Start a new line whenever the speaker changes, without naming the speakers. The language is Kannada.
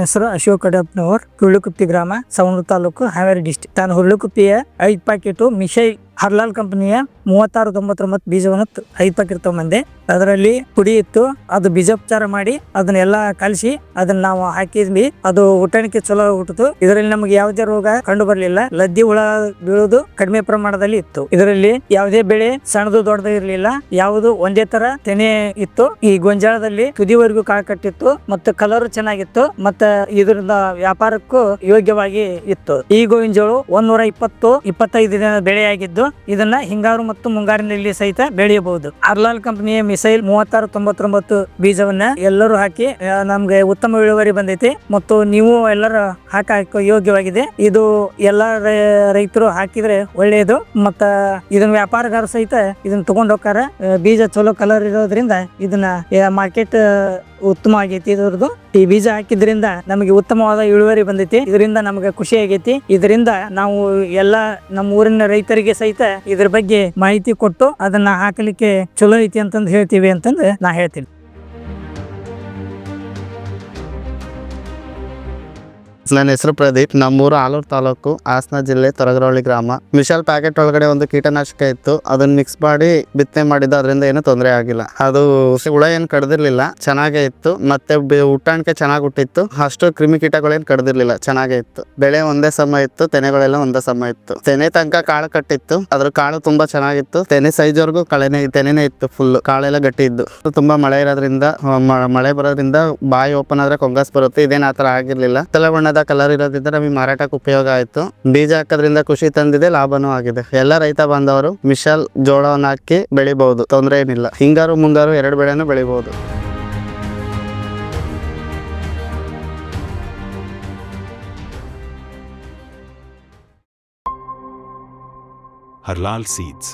ಹೆಸರು ಅಶೋಕ್ ಕಡಪ್ನವರ್ ಹುಳ್ಳುಕುಪ್ಪಿ ಗ್ರಾಮ ಸವಣೂರು ತಾಲೂಕು ಹಾವೇರಿ ಡಿಸ್ಟಿಕ್ ತಾನು ಹುಳ್ಳುಕುಪ್ಪಿಯ ಐದು ಪ್ಯಾಕೆಟು ಮಿಶೈ ಹರ್ಲಾಲ್ ಕಂಪನಿಯ ಮೂವತ್ತಾರು ತೊಂಬತ್ತೊಂಬತ್ತು ಬೀಜವನ್ನು ಐದು ಪ್ಯಾಕೆಟ್ ತಗೊಂಬಂದೆ. ಅದರಲ್ಲಿ ಪುಡಿ ಇತ್ತು, ಅದು ಬೀಜೋಪಚಾರ ಮಾಡಿ ಅದನ್ನೆಲ್ಲ ಕಲಸಿ ಅದನ್ನ ನಾವು ಹಾಕಿದ್ವಿ. ಅದು ಊಟಕ್ಕೆ ಚಲೋ ಹುಟ್ಟಿತು. ಇದರಲ್ಲಿ ನಮಗೆ ಯಾವುದೇ ರೋಗ ಕಂಡು ಬರಲಿಲ್ಲ. ಲದ್ದಿ ಹುಳ ಬೀಳುವುದು ಕಡಿಮೆ ಪ್ರಮಾಣದಲ್ಲಿ ಇತ್ತು. ಇದರಲ್ಲಿ ಯಾವುದೇ ಬೆಳೆ ಸಣ್ಣದು ದೊಡ್ಡದು ಇರಲಿಲ್ಲ. ಯಾವುದು ಒಂದೇ ತರ ತೆನೆ ಇತ್ತು. ಈ ಗೊಂಜಾಳದಲ್ಲಿ ತುದಿವರೆಗೂ ಕಾಳು ಕಟ್ಟಿತ್ತು ಮತ್ತು ಕಲರ್ ಚೆನ್ನಾಗಿತ್ತು ಮತ್ತು ಇದರಿಂದ ವ್ಯಾಪಾರಕ್ಕೂ ಯೋಗ್ಯವಾಗಿ ಇತ್ತು. ಈ ಗೋವಿನ ನೂರ ಇಪ್ಪತ್ತು, ಇಪ್ಪತ್ತೈದು ದಿನ ಬೆಳೆಯಾಗಿದ್ದು ಇದನ್ನ ಹಿಂಗಾರು ಮತ್ತು ಮುಂಗಾರಿನಲ್ಲಿ ಸಹಿತ ಬೆಳೆಯಬಹುದು. ಅರ್ಲಾಲ್ ಕಂಪನಿಯ ಮಿಸೈಲ್ ಮೂವತ್ತಾರು ತೊಂಬತ್ತೊಂಬತ್ತು ಬೀಜವನ್ನ ಎಲ್ಲರೂ ಹಾಕಿ ನಮ್ಗೆ ಉತ್ತಮ ಇಳುವರಿ ಬಂದೈತಿ ಮತ್ತು ನೀವು ಎಲ್ಲರ ಹಾಕ ಯೋಗ್ಯವಾಗಿದೆ. ಇದು ಎಲ್ಲ ರೈತರು ಹಾಕಿದ್ರೆ ಒಳ್ಳೆಯದು ಮತ್ತ ಇದನ್ನ ವ್ಯಾಪಾರಗಾರ ಸಹಿತ ಇದನ್ನ ತಗೊಂಡ್ ಬೀಜ ಚಲೋ ಕಲರ್ ಇರೋದ್ರಿಂದ ಇದನ್ನ ಮಾರ್ಕೆಟ್ ಉತ್ತಮ ಆಗೈತಿ ಇದ್ರದ್ದು. ಈ ಬೀಜ ಹಾಕಿದ್ರಿಂದ ನಮಗೆ ಉತ್ತಮವಾದ ಇಳುವರಿ ಬಂದೈತಿ. ಇದರಿಂದ ನಮಗೆ ಖುಷಿ ಆಗೈತಿ. ಇದರಿಂದ ನಾವು ಎಲ್ಲ ನಮ್ಮ ಊರಿನ ರೈತರಿಗೆ ಸಹಿತ ಇದ್ರ ಬಗ್ಗೆ ಮಾಹಿತಿ ಕೊಟ್ಟು ಅದನ್ನ ಹಾಕಲಿಕ್ಕೆ ಚಲೋ ಐತಿ ಅಂತಂದು ಹೇಳ್ತೀವಿ ಅಂತಂದು ನಾ ಹೇಳ್ತೀನಿ.
ನನ್ನ ಹೆಸರು ಪ್ರದೀಪ್. ನಮ್ಮೂರು ಆಲೂರು ತಾಲೂಕು ಹಾಸನ ಜಿಲ್ಲೆ ತೊರಗರಹಳ್ಳಿ ಗ್ರಾಮ. ವಿಶಾಲ್ ಪ್ಯಾಕೆಟ್ ಒಳಗಡೆ ಒಂದು ಕೀಟನಾಶಕ ಇತ್ತು. ಅದನ್ನ ಮಿಕ್ಸ್ ಮಾಡಿ ಬಿತ್ತನೆ ಮಾಡಿದ್ದು ಅದರಿಂದ ಏನು ತೊಂದರೆ ಆಗಿಲ್ಲ. ಅದು ಹುಳ ಏನು ಕಡ್ದಿರ್ಲಿಲ್ಲ, ಚೆನ್ನಾಗೇ ಇತ್ತು. ಮತ್ತೆ ಹುಟ್ಟಾಣಿಕೆ ಚೆನ್ನಾಗಿ ಹುಟ್ಟಿತ್ತು. ಅಷ್ಟು ಕ್ರಿಮಿ ಕೀಟಗಳೇನು ಕಡ್ದಿರ್ಲಿಲ್ಲ, ಚೆನ್ನಾಗೇ ಇತ್ತು. ಬೆಳೆ ಒಂದೇ ಸಮ ಇತ್ತು, ತೆನೆಗಳೆಲ್ಲ ಒಂದೇ ಸಮ ಇತ್ತು. ತೆನೆ ತನಕ ಕಾಳು ಕಟ್ಟಿತ್ತು. ಅದ್ರ ಕಾಳು ತುಂಬಾ ಚೆನ್ನಾಗಿತ್ತು. ತೆನೆ ಸೈಜ್ವರೆಗೂ ಕಳೆನೆ, ತೆನೆನೇ ಇತ್ತು ಫುಲ್ ಕಾಳೆಲ್ಲ ಗಟ್ಟಿ ಇದ್ದು. ತುಂಬಾ ಮಳೆ ಇರೋದ್ರಿಂದ ಮಳೆ ಬರೋದ್ರಿಂದ ಬಾಯಿ ಓಪನ್ ಆದ್ರೆ ಕೊಂಗಸ್ ಬರುತ್ತೆ. ಇದೇನ್ ಆತರ ಆಗಿರ್ಲಿಲ್ಲ. ತಲೆ ಬಣ್ಣದ ಕಲರ್ ಇರೋದ್ರಿಂದ ನಮಗೆ ಮಾರಾಟಕ್ಕೆ ಉಪಯೋಗ ಆಯಿತು. ಬೀಜ ಹಾಕೋದ್ರಿಂದ ಖುಷಿ ತಂದಿದೆ, ಲಾಭನೂ ಆಗಿದೆ. ಎಲ್ಲ ರೈತ ಬಂದವರು ಮಿಶಲ್ ಜೋಳವನ್ನು ಹಾಕಿ ಬೆಳಿಬಹುದು, ತೊಂದರೆ ಏನಿಲ್ಲ. ಹಿಂಗಾರು ಮುಂಗಾರು ಎರಡು ಬೆಳೆನೂ ಬೆಳಿಬಹುದು.
Harlal Seeds.